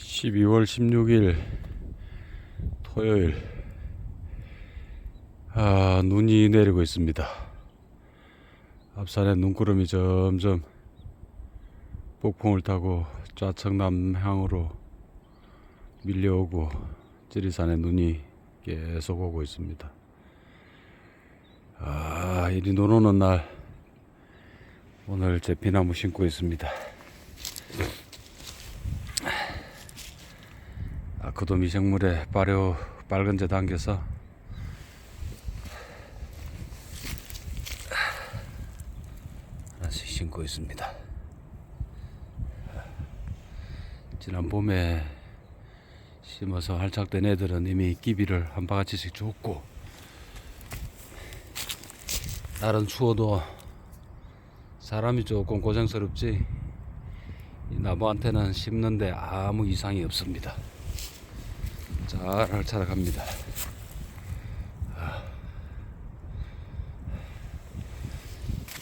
12월 16일 토요일 아, 눈이 내리고 있습니다. 앞산에 눈구름이 점점 폭풍을 타고 좌측 남향으로 밀려오고 지리산에 눈이 계속 오고 있습니다. 아, 이리 눈 오는 날 오늘 제 피나무 심고 있습니다. 아크도 미생물에 발효 빨간제 담겨서 하나씩 심고 있습니다. 지난 봄에 심어서 활착된 애들은 이미 끼비를 한 바가지씩 줬고 날은 추워도 사람이 조금 고생스럽지 이 나무한테는 심는데 아무 이상이 없습니다. 잘 활차락합니다.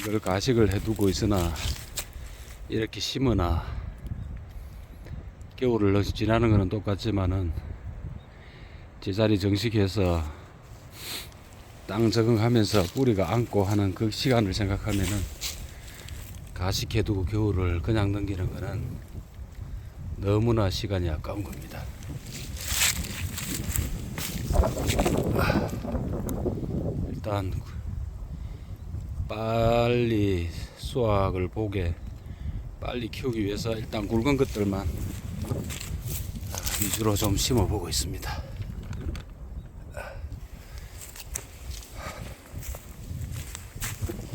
이걸 가식을 해두고 있으나 이렇게 심으나 겨울을 지나는 것은 똑같지만은 제자리 정식해서 땅 적응하면서 뿌리가 안고 하는 그 시간을 생각하면은 가식해두고 겨울을 그냥 넘기는 거는 너무나 시간이 아까운 겁니다. 일단 빨리 수확을 보게 빨리 키우기 위해서 일단 굵은 것들만 위주로 좀 심어보고 있습니다.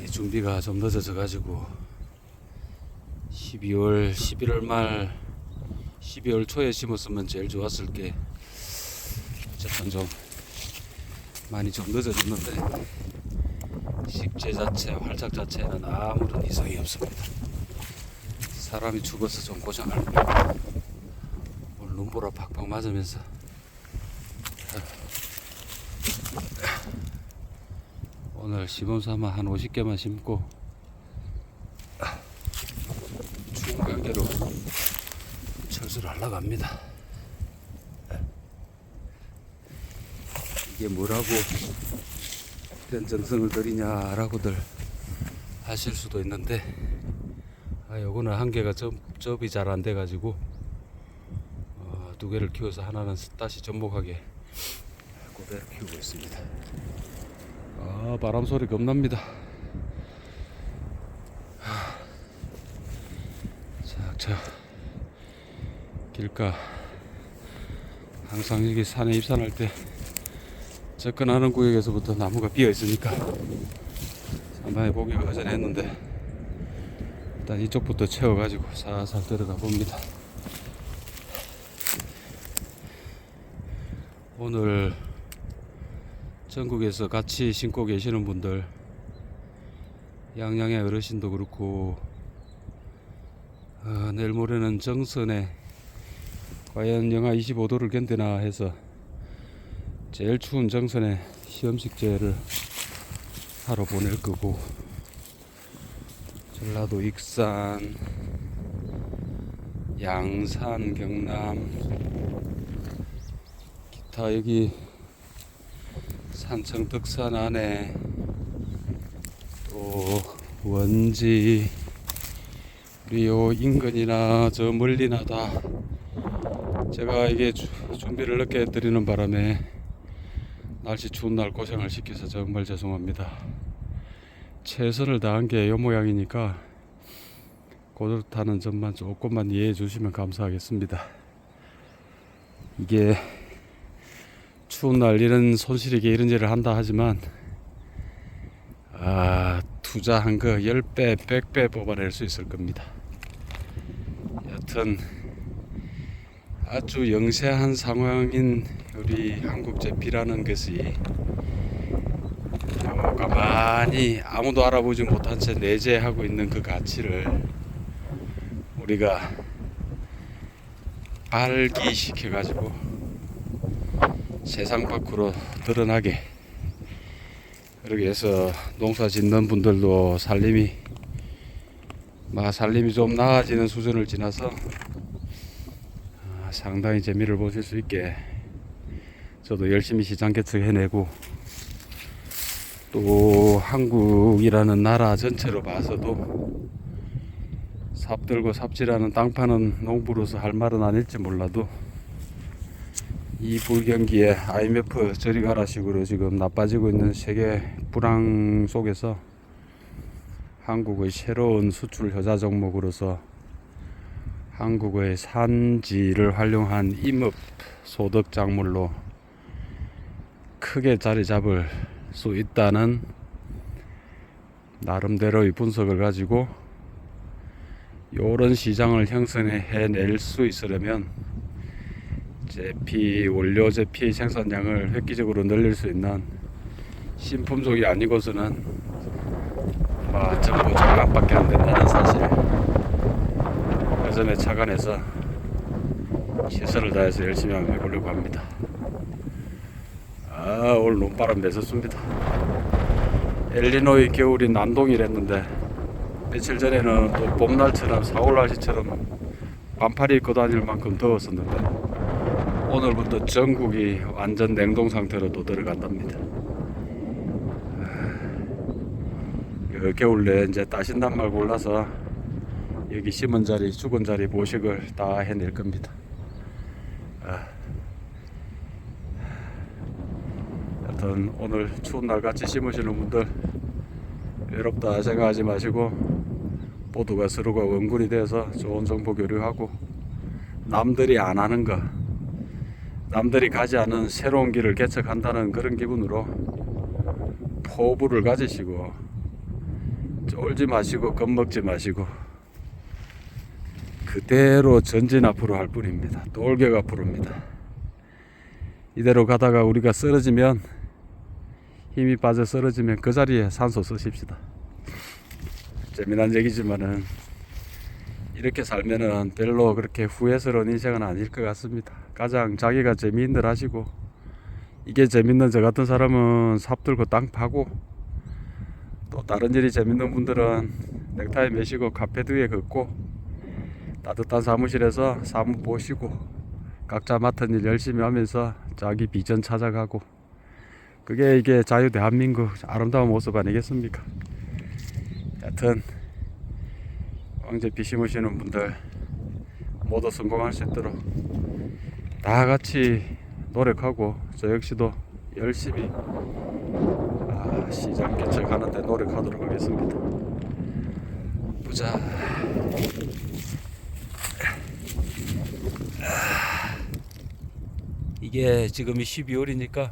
이 준비가 좀 늦어져 가지고 12월 11월 말 12월 초에 심었으면 제일 좋았을 게 어쨌든 좀 많이 좀 늦어졌는데 식재 자체, 활착 자체는 아무런 이상이 없습니다. 사람이 죽어서 좀 고생할 거예요. 눈보라 팍팍 맞으면서 오늘 시범삼아 한 50개만 심고 가게로 철수를 하려고 합니다. 이게 뭐라고 이런 정성을 들이냐라고들 하실 수도 있는데 아 요거는 한 개가 접, 접이 잘 안 돼 가지고 어, 두 개를 키워서 하나는 다시 접목하게 그대로 키우고 있습니다. 아 바람 소리 겁납니다. 자저 길가 항상 여기 산에 입산할 때 접근하는 구역에서부터 나무가 비어 있으니까 상당히 보기가 허전했는데 일단 이쪽부터 채워가지고 살살 들어가 봅니다. 오늘 전국에서 같이 신고 계시는 분들 양양의 어르신도 그렇고 어, 내일 모레는 정선에 과연 영하 25도를 견디나 해서 제일 추운 정선에 시험식제를 하러 보낼 거고 전라도 익산 양산 경남 기타 여기 산청 덕산 안에 또 원지 우리 요 인근이나 저 멀리나 다 제가 이게 주- 준비를 늦게 드리는 바람에 날씨 추운 날 고생을 시켜서 정말 죄송합니다. 최선을 다한 게 요 모양이니까 그렇다는 점만 조금만 이해해 주시면 감사하겠습니다. 이게 추운 날 이런 손실이게 이런 일을 한다 하지만 아 투자한 거 10배, 100배 뽑아낼 수 있을 겁니다. 여튼 아주 영세한 상황인 우리 한국 제피라는 것이 어, 가만히 아무도 알아보지 못한 채 내재하고 있는 그 가치를 우리가 발기시켜 가지고 세상 밖으로 드러나게. 그렇게 해서 농사 짓는 분들도 살림이 마 살림이 좀 나아지는 수준을 지나서 아, 상당히 재미를 보실 수 있게 저도 열심히 시장 개척해내고 또 한국이라는 나라 전체로 봐서도 삽 들고 삽질하는 땅 파는 농부로서 할 말은 아닐지 몰라도 이 불경기에 IMF 저리 가라 식으로 지금 나빠지고 있는 세계 불황 속에서 한국의 새로운 수출 효자 종목으로서 한국의 산지를 활용한 임업 소득 작물로 크게 자리 잡을 수 있다는 나름대로의 분석을 가지고 이런 시장을 형성해 낼 수 있으려면 제피 원료 제피 생산량을 획기적으로 늘릴 수 있는 신품종이 아니고서는 뭐 전부 장갑밖에 안 된다는 사실 그 점에 착안해서 최선을 다해서 열심히 한번 해보려고 합니다. 아 오늘 눈바람 매섭습니다. 엘리노의 겨울이 난동이랬는데 며칠 전에는 또 봄날처럼 4월 날씨처럼 반팔이 입고 다닐 만큼 더웠었는데 오늘부터 전국이 완전 냉동 상태로 또 들어간답니다. 그 겨울 내에 이제 따신단 말 골라서 여기 심은 자리, 죽은 자리 모식을 다 해낼 겁니다. 아. 하여튼 오늘 추운 날 같이 심으시는 분들 외롭다 생각하지 마시고 모두가 서로가 원군이 되어서 좋은 정보 교류하고 남들이 안 하는 거 남들이 가지 않은 새로운 길을 개척한다는 그런 기분으로 포부를 가지시고 쫄지 마시고 겁먹지 마시고 그대로 전진 앞으로 할 뿐입니다. 돌격 앞으로입니다. 이대로 가다가 우리가 쓰러지면 힘이 빠져 쓰러지면 그 자리에 산소 쓰십시다. 재미난 얘기지만은 이렇게 살면은 별로 그렇게 후회스러운 인생은 아닐 것 같습니다. 가장 자기가 재미있는 하시고 이게 재밌는 저 같은 사람은 삽 들고 땅 파고 또 다른 일이 재밌는 분들은 넥타이 매시고 카페드에 걷고 따뜻한 사무실에서 사무 보시고 각자 맡은 일 열심히 하면서 자기 비전 찾아가고 그게 이게 자유 대한민국 아름다운 모습 아니겠습니까? 여튼 왕제 비 심으시는 분들 모두 성공할 수 있도록 다 같이 노력하고 저 역시도 열심히 아, 시장 개척하는데 노력하도록 하겠습니다. 보자. 이게 지금이 12월이니까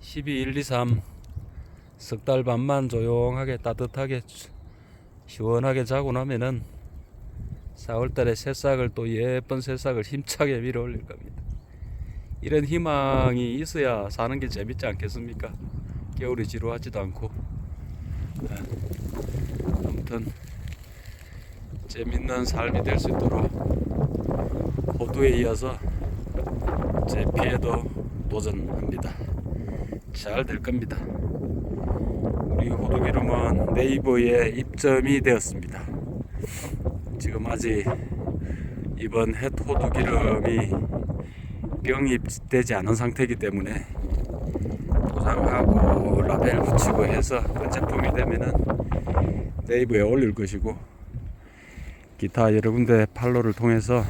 12, 1, 2, 3 석 달 반만 조용하게 따뜻하게 시원하게 자고 나면은 4월 달에 새싹을 또 예쁜 새싹을 힘차게 밀어 올릴 겁니다. 이런 희망이 있어야 사는 게 재밌지 않겠습니까? 겨울이 지루하지도 않고. 네. 아무튼 재밌는 삶이 될 수 있도록 호두에 이어서 제 피해도 도전합니다. 잘 될 겁니다. 우리 호두 기름은 네이버에 입점이 되었습니다. 지금 아직 이번 햇 호두 기름이 병입되지 않은 상태이기 때문에 포장하고 라벨 붙이고 해서 완제품이 되면은 네이버에 올릴 것이고 기타 여러 군데 판로를 통해서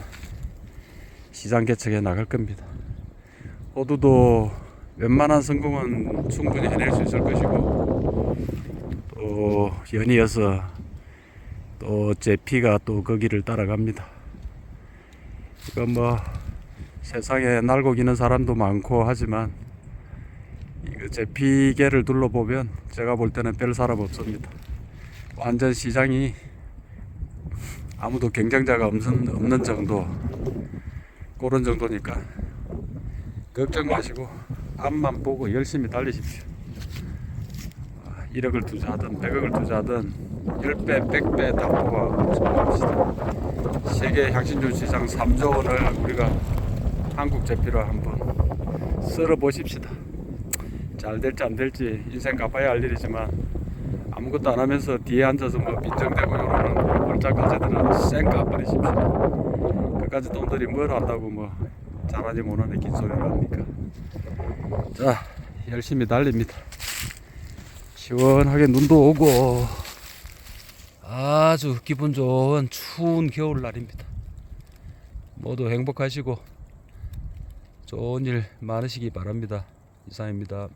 시장 개척에 나갈 겁니다. 호두도 웬만한 성공은 충분히 해낼 수 있을 것이고 또 연이어서 또 제 피가 또그 길을 따라갑니다. 이건 뭐 세상에 날고 기는 사람도 많고 하지만 제 피계를 둘러보면 제가 볼 때는 별 사람 없습니다. 완전 시장이 아무도 경쟁자가 없는, 없는 정도 그런 정도니까 걱정 마시고 앞만 보고 열심히 달리십시오. 1억을 투자하든 100억을 투자하든 10배, 100배 다 뽑아. 세계 향신료 시장 3조 원을 우리가 한국 제피로 한번 쓸어 보십시다. 잘 될지 안 될지 인생 갚아야 할 일이지만 아무것도 안 하면서 뒤에 앉아서 뭐 빈정대고 이러는 월작 가재들은 쌩 까버리십시오. 나까지 놈들이 뭘 안다고 뭐 잘하지 못하는 긴 소리를 합니까? 자 열심히 달립니다. 시원하게 눈도 오고 아주 기분 좋은 추운 겨울날입니다. 모두 행복하시고 좋은 일 많으시기 바랍니다. 이상입니다